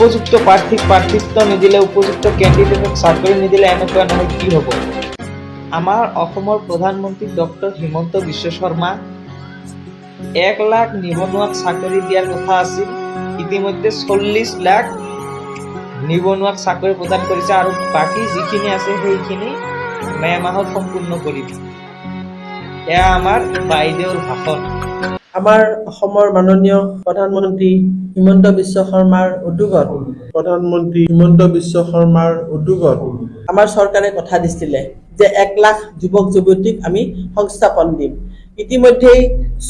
উপযুক্ত প্ৰাৰ্থীক প্ৰাৰ্থিত্ব নিদিলে উপযুক্ত কেণ্ডিডেটক চাকৰি নিদিলে এনেকুৱা নহয়, কি হ'ব? আমাৰ অসমৰ প্ৰধানমন্ত্ৰী ডক্টৰ হিমন্ত বিশ্ব শৰ্মা এক লাখ নিবনুৱাক চাকৰি দিয়াৰ কথা আছিল। ইতিমধ্যে চল্লিছ লাখ নিবনুৱাক চাকৰি প্ৰদান কৰিছে আৰু বাকী যিখিনি আছে সেইখিনি মে মাহত সম্পূৰ্ণ কৰিব এয়া আমাৰ বাইদেউৰ ভাষণ। আমাৰ অসমৰ মাননীয় প্ৰধানমন্ত্ৰী হিমন্ত বিশ্ব শৰ্মাৰ উদ্যোগত। প্ৰধানমন্ত্ৰী হিমন্ত বিশ্ব শৰ্মাৰ উদ্যোগত। আমাৰ চৰকাৰে কথা দিছিলে যে এক লাখ যুৱক যুৱতীক আমি সংস্থাপন দিম। ইতিমধ্যেই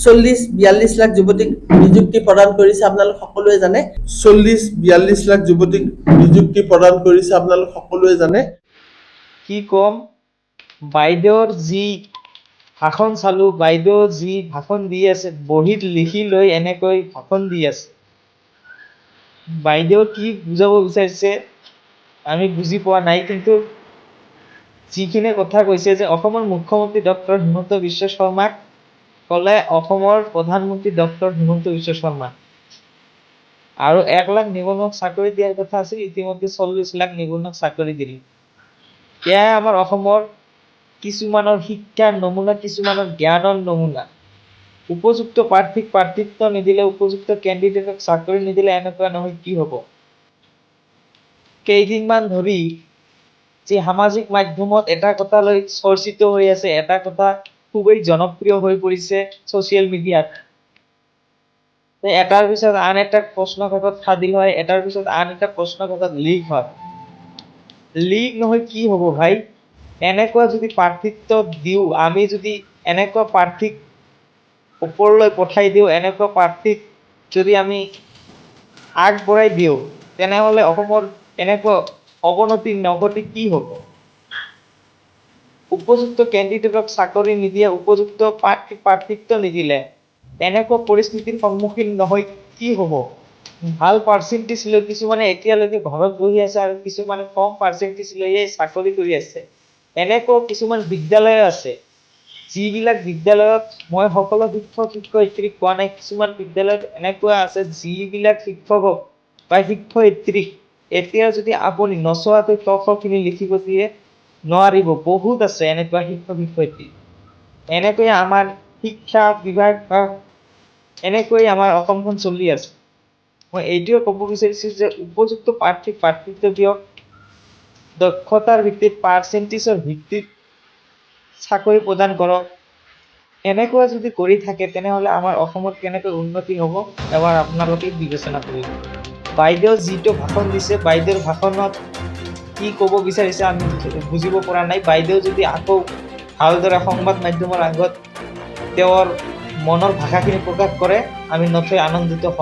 চল্লিছ বিয়াল্লিছ লাখ যুৱতীক নিযুক্তি প্ৰদান কৰিছে। আপোনালোক সকলোৱে জানে? চল্লিছ বিয়াল্লিছ লাখ যুৱতীক নিযুক্তি প্ৰদান কৰিছে। আপোনালোক সকলোৱে জানে? কি ক'ম? বাইদেউৰ যি ভাষণ চালো, বাইদেউ যি ভাষণ দি আছে, বহীত লিখি লৈ এনেকৈ ভাষণ দি আছে। বাইদেউ কি বুজাব বিচাৰিছে, আমি বুজি পোৱা নাই, কিন্তু যিখিনি কথা কৈছে যে অসমৰ মুখ্যমন্ত্ৰী ডক্টৰ হিমন্ত বিশ্ব শৰ্মাক ক'লে অসমৰ প্ৰধানমন্ত্ৰী ডক্টৰ হিমন্ত বিশ্ব শৰ্মা। আৰু এক লাখ নিবনুৱাক চাকৰি দিয়াৰ কথা আছিল, ইতিমধ্যে চল্লিছ লাখ নিবনুৱাক চাকৰি দিলে। এয়াই আমাৰ অসমৰ কিছুমানৰ শিক্ষাৰ নমুনা, কিছুমানৰ জ্ঞানৰ নমুনা। উপযুক্ত প্ৰাৰ্থীক প্ৰাৰ্থিত্ব নিদিলে, উপযুক্ত কেণ্ডিডেটক চাকৰি নিদিলে এনেকুৱা নহয়, কি হ'ব? কেইদিনমান ধৰি যি সামাজিক মাধ্যমত এটা কথা লৈ চৰ্চিত হৈ আছে, এটা কথা খুবেই জনপ্ৰিয় হৈ পৰিছে ছ'চিয়েল মিডিয়াত। এটাৰ পিছত আন এটা প্ৰশ্ন কাকত ফাদিল হয়, এটাৰ পিছত আন এটা প্ৰশ্ন কাকত লিক হয়। লিক নহয়, কি হ'ব ভাই? এনেকুৱা যদি প্ৰাৰ্থিত্ব দিওঁ, আমি যদি এনেকুৱা প্ৰাৰ্থীক ওপৰলৈ পঠাই দিওঁ, এনেকুৱা প্ৰাৰ্থীক যদি আমি আগবঢ়াই দিওঁ, তেনেহ'লে অসমৰ এনেকুৱা অৱনতি নগতি কি হ'ব? উপযুক্ত কেণ্ডিডেটক চাকৰি নিদিয়ে, উপযুক্ত প্ৰাৰ্থী প্ৰাৰ্থিত্ব নিদিলে তেনেকুৱা পৰিস্থিতিৰ সন্মুখীন নহয়, কি হ'ব? ভালো পাৰ্চেণ্টেজ লৈ কিছুমানে এতিয়ালৈকে ঘৰত বহি আছে আৰু কিছুমানে কম পাৰ্চেণ্টেজ লৈয়ে চাকৰি কৰি আছে। এনেকুৱা কিছুমান বিদ্যালয় আছে। যিবিলাক বিদ্যালয়ত মই সকলো শিক্ষক শিক্ষয়িত্ৰীক কোৱা নাই, কিছুমান বিদ্যালয়ত এনেকুৱা আছে যিবিলাক শিক্ষকক বা শিক্ষয়িত্ৰীক এতিয়া যদি আপুনি নচোৱাকৈ ক খ খিনি লিখিব দিয়ে, নোৱাৰিব, বহুত আছে এনেকুৱা শিক্ষক শিক্ষয়িত্ৰী। এনেকৈয়ে আমাৰ শিক্ষা বিভাগ বা এনেকৈ আমাৰ অসমখন চলি আছে। মই এইটোৱে ক'ব বিচাৰিছোঁ যে উপযুক্ত প্ৰাৰ্থীক প্ৰাৰ্থিত্ব দিয়ক। দক্ষতাৰ ভিত্তিত পাৰ্চেণ্টেজৰ ভিত্তিত চাকৰি প্ৰদান কৰক। এনেকুৱা যদি কৰি থাকে, তেনেহ'লে আমাৰ অসমত কেনেকৈ উন্নতি হ'ব, এবাৰ আপোনালোকে বিবেচনা কৰিব। বাইদেউ যিটো ভাষণ দিছে, বাইদেউৰ ভাষণত কি ক'ব বিচাৰিছে আমি বুজিব পৰা নাই। বাইদেউ যদি আকৌ ভালদৰে সংবাদ মাধ্যমৰ আগত তেওঁৰ মনৰ ভাষাখিনি প্ৰকাশ কৰে, আমি নথৈ আনন্দিত হ'ম।